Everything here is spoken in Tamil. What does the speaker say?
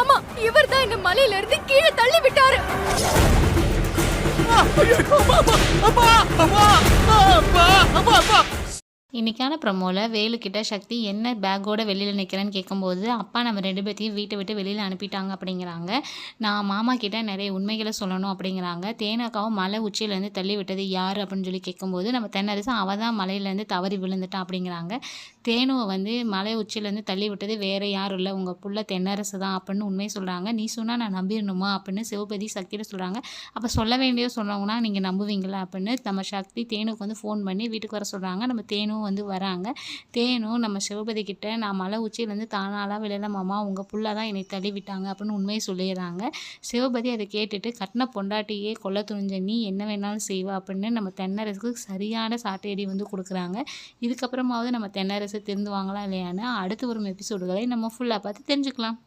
ஆமா இவர் தான் இந்த மலையில இருந்து கீழே தள்ளி விட்டாரு இன்னைக்கான ப்ரமோவில் வேலுக்கிட்ட சக்தி என்ன பேக்கோட வெளியில் நிற்கிறேன்னு கேட்கும்போது அப்பா நம்ம ரெண்டு பேர்த்தையும் வீட்டை விட்டு வெளியில் அனுப்பிட்டாங்க அப்படிங்கிறாங்க. நான் மாமா கிட்ட நிறைய உண்மைகளை சொல்லணும் அப்படிங்கிறாங்க. தேனாக்காவும் மலை உச்சியிலேருந்து தள்ளி விட்டது யார் அப்படின்னு சொல்லி கேட்கும்போது நம்ம தென்னரசு அவள் தான் மலையிலேருந்து தவறி விழுந்துட்டான் அப்படிங்கிறாங்க. தேனுவை வந்து மலை உச்சியிலேருந்து தள்ளி விட்டது வேறு யாரும் இல்லை. உங்கள் புள்ள தென்னரசு தான் அப்படின்னு உண்மையை சொல்கிறாங்க நீ சொன்னால் நான் நம்பிடணுமா அப்படின்னு சிவபதி சக்தியில் சொல்கிறாங்க அப்போ சொல்ல வேண்டிய சொன்னவங்கன்னா நீங்கள் நம்புவீங்களா அப்படின்னு நம்ம சக்தி தேனுக்கு வந்து ஃபோன் பண்ணி வீட்டுக்கு வர சொல்கிறாங்க நம்ம தேனும் வந்து வராங்க. தேனும் நம்ம சிவபதி கிட்ட நான் மலை உச்சியிலேருந்து தானாலாம் விழல மாமா உங்கள் புள்ள தான் என்னை தள்ளி விட்டாங்க அப்படின்னு உண்மையை சொல்லிடுறாங்க. சிவபதி அதை கேட்டுட்டு கட்டின பொண்டாட்டியே கொல்ல துணிஞ்ச நீ என்ன வேணாலும் செய்வா அப்படின்னு நம்ம தென்னரசுக்கு சரியான சாட்டையடி வந்து கொடுக்குறாங்க. இதுக்கப்புறமாவது நம்ம தென்னரசு திருந்துவாங்களா இல்லையான்னு அடுத்து வரும் எபிசோடுகளை நம்ம ஃபுல்லாக பார்த்து தெரிஞ்சுக்கலாம்.